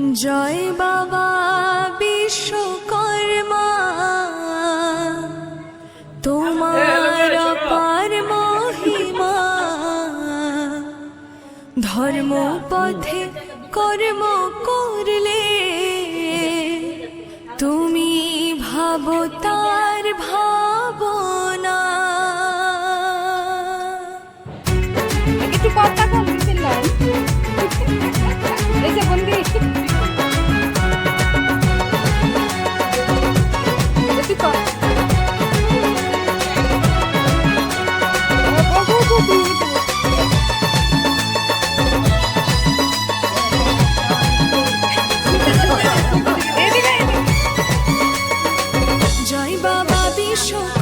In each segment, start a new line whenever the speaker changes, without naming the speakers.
জয় বাবা বিশ্বকর্মা। তোমার অপার মহিমা। ধর্ম পথে কর্ম করলে তুমি ভাবতার ভাব। show.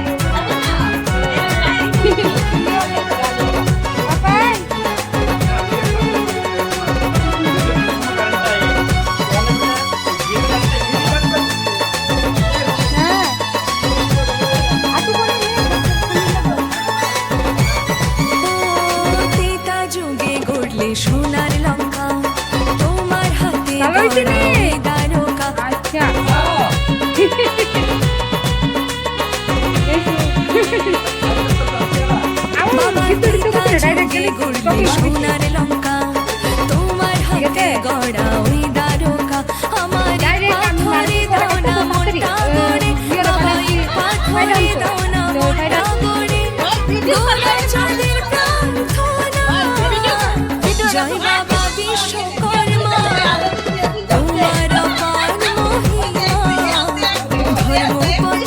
দেখলে বিশ্বকর্মা তোমার মহিমা ধর্ম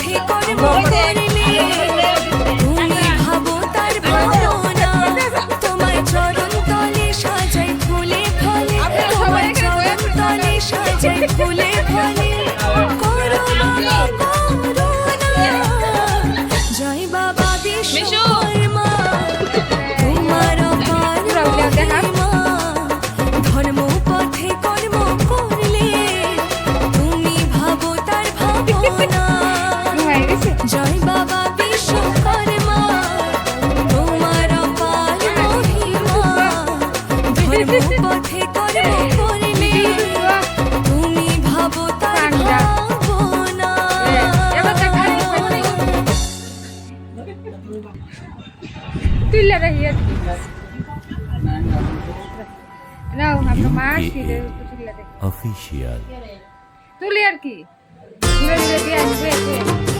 তুইলা
রাহি
আর কি নাও আমরা
মাছ দিয়ে তুইলা রাহি অফিশিয়াল তুলি আর কি তুলে দিয়ে দিয়ে